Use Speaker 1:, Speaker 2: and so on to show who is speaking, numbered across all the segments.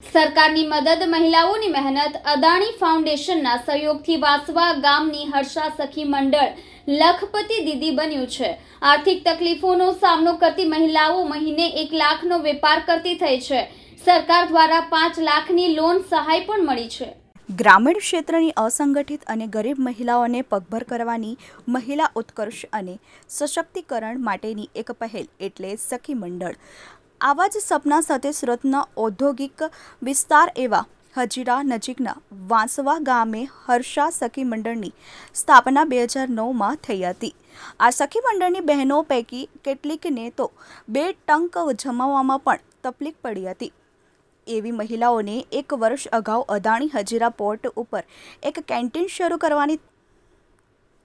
Speaker 1: સરકારની મદદ, મહિલાઓની મહેનત, અદાણી ફાઉન્ડેશનના સહયોગથી વાસવા ગામની હર્ષા સખી મંડળ લખપતિ દીદી બન્યું છે. આર્થિક તકલીફોનો સામનો કરતી મહિલાઓ મહિને એક લાખનો વેપાર કરતી થઈ છે. સરકાર દ્વારા પાંચ લાખની લોન સહાય પણ મળી છે.
Speaker 2: ગ્રામીણ ક્ષેત્રની અસંગઠિત અને ગરીબ મહિલાઓને પગભર કરવાની મહિલા ઉત્કર્ષ અને સશક્તિકરણ માટેની એક પહેલ, એટલે સખી મંડળ. આવા જ સપના સાથે સુરતના ઔદ્યોગિક વિસ્તાર એવા હજીરા નજીકના વાંસવા ગામે હર્ષા સખી મંડળની સ્થાપના બે હજાર નવમાં થઈ હતી. આ સખી મંડળની બહેનો પૈકી કેટલીકને તો બે ટંક જમાવવામાં પણ તકલીફ પડી હતી. એવી મહિલાઓને એક વર્ષ અગાઉ અદાણી હજીરા પોર્ટ ઉપર એક કેન્ટીન શરૂ કરવાની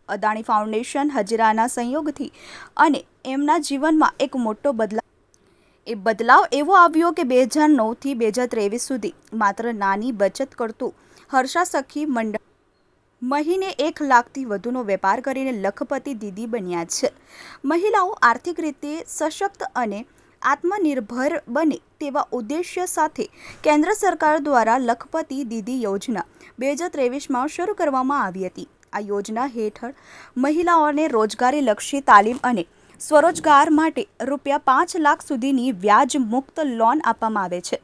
Speaker 2: અદાણી ફાઉન્ડેશન હજીરાના સંયોગથી અને એમના જીવનમાં એક મોટો બદલાવ એ બદલાવ એવો આવ્યો કે બે હજાર નવથી બે હજાર ત્રેવીસ સુધી માત્ર નાની બચત કરતું હર્ષા સખી મંડળ મહિને એક લાખથી વધુનો વેપાર કરીને લખપતિ દીદી બન્યા છે. મહિલાઓ આર્થિક રીતે સશક્ત અને આત્મનિર્ભર બને તેવા ઉદ્દેશ્ય સાથે કેન્દ્ર સરકાર દ્વારા લખપતિ દીદી યોજના બે હજાર ત્રેવીસમાં શરૂ કરવામાં આવી હતી. આ યોજના હેઠળ મહિલાઓને રોજગારીલક્ષી તાલીમ અને સ્વરોજગાર માટે રૂપિયા પાંચ લાખ સુધીની વ્યાજ મુક્ત લોન આપવામાં આવે છે.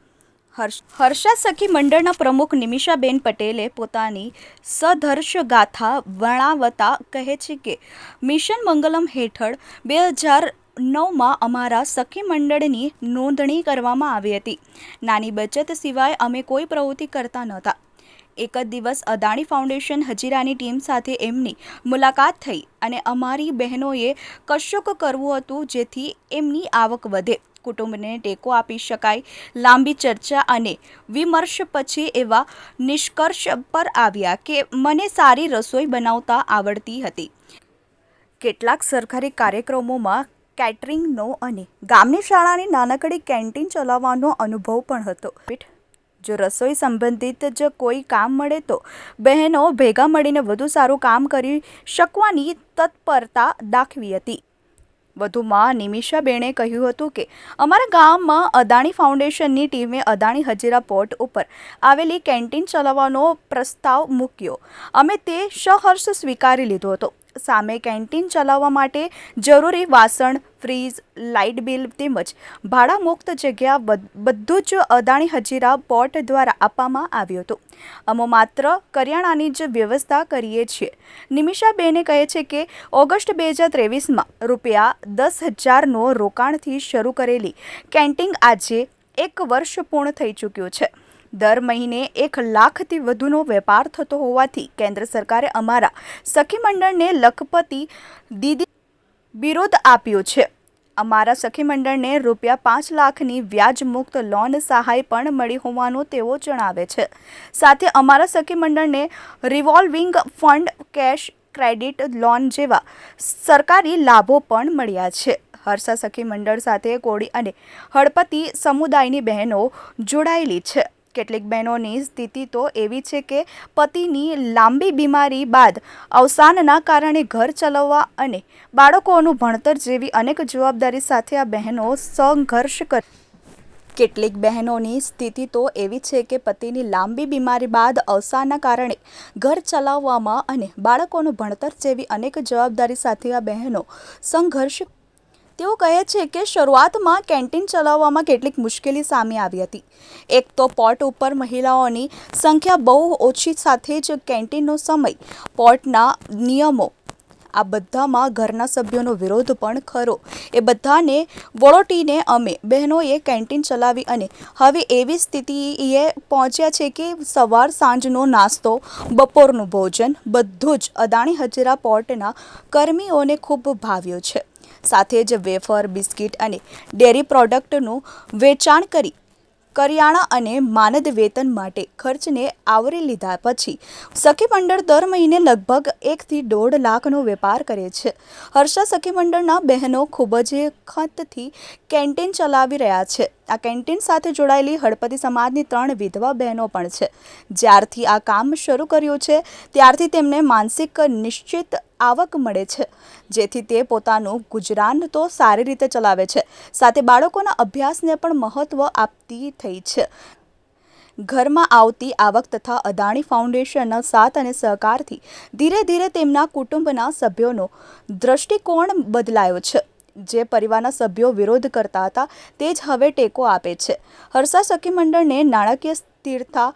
Speaker 2: હર્ષ, હર્ષા સખી મંડળના પ્રમુખ નિમિષાબેન પટેલે પોતાની સધર્ષ ગાથા વર્ણાવતા કહે છે કે, મિશન મંગલમ હેઠળ બે હજાર નવમાં અમારા સખી મંડળની નોંધણી કરવામાં આવી હતી. નાની બચત સિવાય અમે કોઈ પ્રવૃત્તિ કરતા નહોતા. એક જ દિવસ અદાણી ફાઉન્ડેશન હજીરાની ટીમ સાથે એમની મુલાકાત થઈ અને અમારી બહેનોએ કશુંક કરવું હતું જેથી એમની આવક વધે. કુટુંબને ટેકો આપી શકાય, લાંબી ચર્ચા અને વિમર્શ પછી એવા નિષ્કર્ષ પર આવ્યા કે મને સારી રસોઈ બનાવતા આવડતી હતી. કેટલાક સરકારી કાર્યક્રમોમાં કેટરિંગનો અને ગામની શાળાની નાનકડી કેન્ટીન ચલાવવાનો અનુભવ પણ હતો. જો રસોઈ સંબંધિત જ કોઈ કામ મળે તો બહેનો ભેગા મળીને વધુ સારું કામ કરી શકવાની તત્પરતા દાખવી હતી. વધુમાં નિમિષાબેણે કહ્યું હતું કે, અમારા ગામમાં અદાણી ફાઉન્ડેશનની ટીમે અદાણી હજીરા પોર્ટ ઉપર આવેલી કેન્ટીન ચલાવવાનો પ્રસ્તાવ મૂક્યો. અમે તે સહર્ષ સ્વીકારી લીધો હતો. સામે કેન્ટીન ચલાવવા માટે જરૂરી વાસણ, ફ્રીજ, લાઇટ બિલ તેમજ ભાડા મુક્ત જગ્યા બધું જ અદાણી હજીરા પોર્ટ દ્વારા આપવામાં આવ્યું હતું. અમે માત્ર કરિયાણાની જ વ્યવસ્થા કરીએ છીએ. નિમિષાબેને કહે છે કે, ઓગસ્ટ બે હજાર ત્રેવીસમાં રૂપિયા દસ હજારનો રોકાણથી શરૂ કરેલી કેન્ટીન આજે એક વર્ષ પૂર્ણ થઈ ચૂક્યું છે. દર મહિને એક લાખથી વધુનો વેપાર થતો હોવાથી કેન્દ્ર સરકારે અમારા સખી મંડળને લખપતિ દીદી વિરોધ આપ્યો છે. અમારા સખી મંડળને રૂપિયા પાંચ લાખની વ્યાજ મુક્ત લોન સહાય પણ મળી હોવાનું તેઓ જણાવે છે. સાથે અમારા સખી મંડળને revolving fund, cash credit loan જેવા સરકારી લાભો પણ મળ્યા છે. હર્ષા સખી મંડળ સાથે કોળી અને હળપતિ સમુદાયની બહેનો જોડાયેલી છે. કેટલીક બહેનોની સ્થિતિ તો એવી છે કે પતિની લાંબી બીમારી બાદ અવસાનના કારણે ઘર ચલાવવા અને બાળકોનું ભણતર જેવી અનેક જવાબદારી સાથે આ બહેનો સંઘર્ષ કર કેટલીક બહેનોની સ્થિતિ તો એવી છે કે પતિની લાંબી બીમારી બાદ અવસાનના કારણે ઘર ચલાવવામાં અને બાળકોનું ભણતર જેવી અનેક જવાબદારી સાથે આ બહેનો સંઘર્ષ તેઓ કહે છે કે શરૂઆતમાં કેન્ટીન ચલાવવામાં કેટલીક મુશ્કેલી સામે આવી હતી. એક તો પોર્ટ ઉપર મહિલાઓની સંખ્યા બહુ ઓછી સાથે જ કેન્ટીનનો સમય, પોર્ટના નિયમો, આ બધામાં ઘરના સભ્યોનો વિરોધ પણ ખરો. એ બધાને વળોટીને અમે બહેનોએ કેન્ટીન ચલાવી અને હવે એવી સ્થિતિએ પહોંચ્યા છે કે સવાર સાંજનો નાસ્તો, બપોરનું ભોજન, બધું જ અદાણી હજીરા પોર્ટના કર્મીઓને ખૂબ ભાવ્યું છે. સાથે જ વેફર, બિસ્કિટ અને ડેરી પ્રોડક્ટનું વેચાણ કરી કરિયાણા અને માનદ વેતન માટે ખર્ચને આવરી લીધા પછી સખી મંડળ દર મહિને લગભગ એકથી દોઢ લાખનો વેપાર કરે છે. હર્ષા સખી મંડળના બહેનો ખૂબ જ ખતથી કેન્ટીન ચલાવી રહ્યા છે. આ કેન્ટીન સાથે જોડાયેલી હળપતિ સમાજની ત્રણ વિધવા બહેનો પણ છે. જ્યારથી આ કામ શરૂ કર્યું છે, ત્યારથી તેમને માનસિક નિશ્ચિત આવક મળે છે. જેથી તે પોતાનું ગુજરાન તો સારી રીતે ચલાવે છે. સાથે બાળકોના અભ્યાસને પણ મહત્ત્વ આપતી થઈ છે. ઘરમાં આવતી આવક તથા અદાણી ફાઉન્ડેશનના સાથ અને સહકારથી ધીરે ધીરે તેમના કુટુંબના સભ્યોનો દ્રષ્ટિકોણ બદલાયો છે. જે પરિવારના સભ્યો વિરોધ કરતા હતા, તે જ હવે ટેકો આપે છે. હર્ષા સખી મંડળને નાણાકીય સ્થિરતા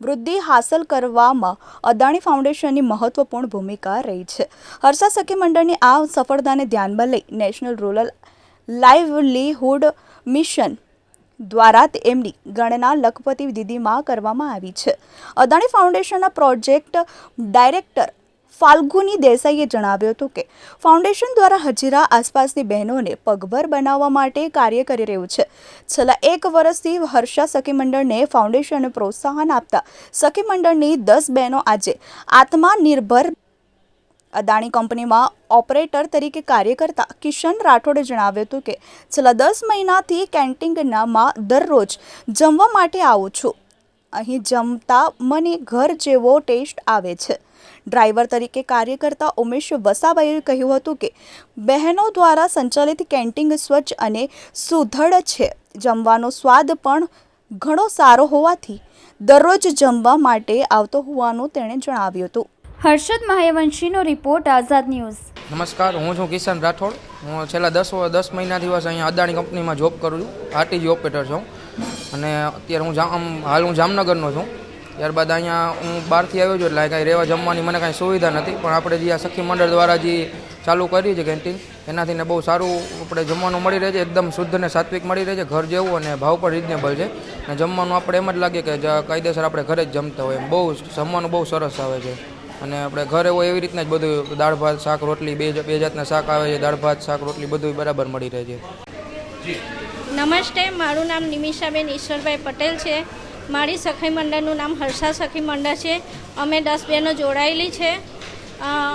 Speaker 2: વૃદ્ધિ હાંસલ કરવામાં અદાણી ફાઉન્ડેશનની મહત્વપૂર્ણ ભૂમિકા રહી છે. હર્ષા સખી મંડળની આ સફળતાને ધ્યાનમાં લઈ નેશનલ રૂરલ લાઇવલીહુડ મિશન દ્વારા તેમની ગણના લખપતિ દીદીમાં કરવામાં આવી છે. અદાણી ફાઉન્ડેશનના પ્રોજેક્ટ ડાયરેક્ટર ફાલ્ગુની દેસાઈએ જણાવ્યું હતું કે, ફાઉન્ડેશન દ્વારા હજીરા આસપાસની બહેનોને પગભર બનાવવા માટે કાર્ય કરી રહ્યું છે. છેલ્લા એક વર્ષથી હર્ષા સખી મંડળને ફાઉન્ડેશનને પ્રોત્સાહન આપતા સખી મંડળની દસ બહેનો આજે આત્મનિર્ભર અદાણી કંપનીમાં ઓપરેટર તરીકે કાર્ય કરતા કિશન રાઠોડે જણાવ્યું હતું કે, છેલ્લા દસ મહિનાથી કેન્ટીનમાં દરરોજ જમવા માટે આવું છું. અહીં જમતા મને ઘર જેવો ટેસ્ટ આવે છે. ડ્રાઈવર તરીકે કાર્ય કરતા ઉમેશ વસાવાએ કહ્યું હતું કે બહેનો દ્વારા સંચાલિત કેન્ટીન સ્વચ્છ અને સુધડ છે. જમવાનો સ્વાદ પણ ઘણો સારો હોવાથી દરરોજ જમવા માટે આવતો હોવાનું તેણે જણાવ્યું હતું.
Speaker 1: હર્ષદ મહાયવંશીનો રિપોર્ટ આઝાદ ન્યૂઝ.
Speaker 3: નમસ્કાર હું છું કિશન રાઠોડ. હું છેલ્લા દસ વ- દસ મહિનાથી દિવસ અહીંયા અદાણી કંપનીમાં જોબ કરું છું. આરટીજી ઓપરેટર છું. અને અત્યારે હું જામ આમ હાલ હું જામનગરનો છું. ત્યારબાદ અહીંયા હું બહારથી આવ્યો છું એટલે કાંઈ રહેવા જમવાની મને કાંઈ સુવિધા નથી. પણ આપણે જે આ સખી મંડળ દ્વારા જે ચાલુ કરી છે કેન્ટીન એનાથી ને બહુ સારું આપણે જમવાનું મળી રહે છે. એકદમ શુદ્ધ ને સાત્વિક મળી રહે છે. ઘર જેવું અને ભાવ પણ રિઝનેબલ છે. અને જમવાનું આપણે એમ જ લાગે કે કાયદેસર આપણે ઘરે જ જમતા હોય એમ. બહુ જમવાનું બહુ સરસ આવે છે. અને આપણે ઘરે હોય એવી રીતના જ બધું દાળ ભાત, શાક, રોટલી, બે બે જાતના શાક આવે છે. દાળ ભાત, શાક, રોટલી બધું બરાબર મળી રહે છે.
Speaker 4: નમસ્તે, મારું નામ નિમિષાબેન ઈશ્વરભાઈ પટેલ છે. મારી સખી મંડળનું નામ હર્ષા સખી મંડળ છે. અમે દસ બહેનો જોડાયેલી છે.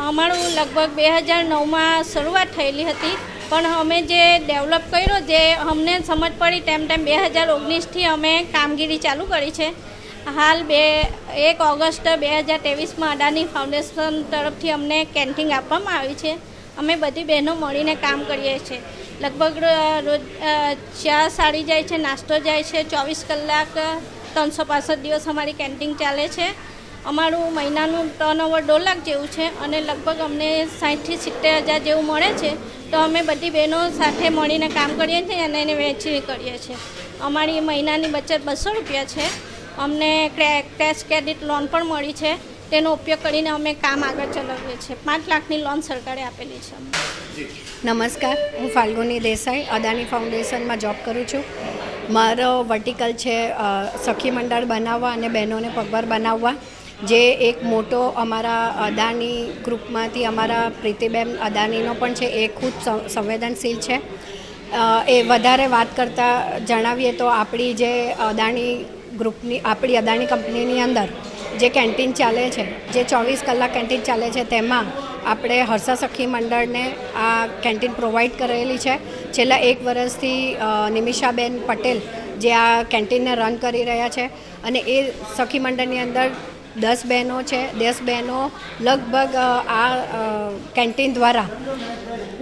Speaker 4: અમારું લગભગ બે હજાર નવમાં શરૂઆત થયેલી હતી. પણ અમે જે ડેવલપ કર્યો જે અમને સમજ પડી તેમ તેમ બે હજાર ઓગણીસથી અમે કામગીરી ચાલુ કરી છે. હાલ બે, એક ઓગસ્ટ બે હજાર ત્રેવીસમાં અદાની ફાઉન્ડેશન તરફથી અમને કેન્ટીન આપવામાં આવી છે. અમે બધી બહેનો મળીને કામ કરીએ છીએ. લગભગ રોજ ચા સાડી જાય છે, નાસ્તો જાય છે, ચોવીસ કલાક ત્રણસો પાસઠ દિવસ અમારી કેન્ટીન ચાલે છે. અમારું મહિનાનું ટર્નઓવર દોઢ લાખ જેવું છે અને લગભગ અમને સાઠથી સિત્તેર હજાર જેવું મળે છે. તો અમે બધી બહેનો સાથે મળીને કામ કરીએ છીએ અને એને વહેંચણી કરીએ છીએ. અમારી મહિનાની બચત બસો રૂપિયા છે. અમને કેશ ક્રેડિટ લોન પણ મળી છે. તેનો ઉપયોગ કરીને અમે કામ આગળ ચલાવીએ છીએ. પાંચ લાખની લોન સરકારે આપેલી છે
Speaker 5: નમસ્કાર. હું ફાલ્ગુની દેસાઈ, અદાની ફાઉન્ડેશનમાં જોબ કરું છું. મારો વર્ટિકલ છે સખી મંડળ બનાવવા અને બહેનોને પગભર બનાવવા. જે એક મોટો અમારા અદાની ગ્રુપમાંથી અમારા પ્રીતિબેન અદાનીનો પણ છે, એ ખૂબ સંવેદનશીલ છે. એ વધારે વાત કરતાં જણાવીએ તો આપણી જે અદાણી ગ્રુપની, આપણી અદાણી કંપનીની અંદર જે કેન્ટીન ચાલે છે, જે ચોવીસ કલાક કેન્ટીન ચાલે છે, તેમાં આપણે હર્ષા સખી મંડળને આ કેન્ટીન પ્રોવાઈડ કરેલી છે. છેલ્લા એક વર્ષથી નિમિષાબેન પટેલ જે આ કેન્ટીનને રન કરી રહ્યા છે અને એ સખી મંડળની અંદર દસ બહેનો છે, દસ બહેનો લગભગ આ કેન્ટીન દ્વારા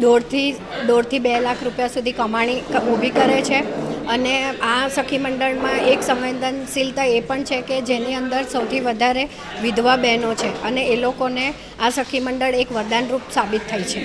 Speaker 5: દોઢથી દોઢથી બે લાખ રૂપિયા સુધી કમાણી ઊભી કરે છે. અને આ સખી મંડળમાં એક સંવેદનશીલતા એ પણ છે કે જેની અંદર સૌથી વધારે વિધવા બહેનો છે અને એ લોકોને આ સખી મંડળ એક વરદાનરૂપ સાબિત થઈ છે.